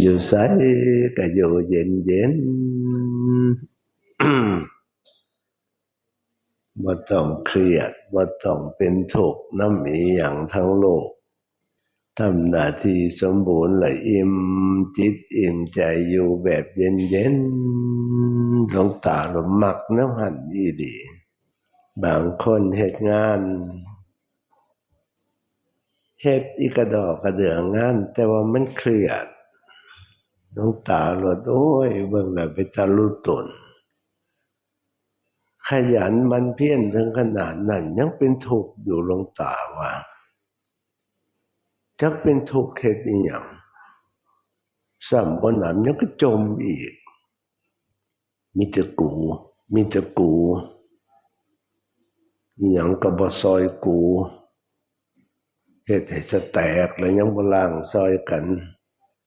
อยู่ใสก็อยู่เย็นเย็นบ่ต้องเครียดบ่ต้องเป็นทุกข์น้ำมีอย่างทั้งโลกทำหน้าที่สมบูรณ์และอิ่มจิตอิ่มใจอยู่แบบเย็นเย็นหลงตาหลวมักน้ำหันยีดี บางคนเหตุงานเฮ็ดอีกระดอกกระเดืองงาน แต่ว่ามันเครียด หลวงตาหลดโอ้ยเบิ่งแล้วไปตะลุตน ขยันมันเพี้ยรถึงขนาดนั้น ยังเป็นทุกข์อยู่ลงตาว่าจักเป็นทุกข์เฮ็ดอีหยังซ้ำบ่นำยังก็จมอีก มีแต่กู มีแต่กูอีหยังก็บ่ซอยกูเฮ็ดให้สแตกแล้วยังบล้างซอยกัน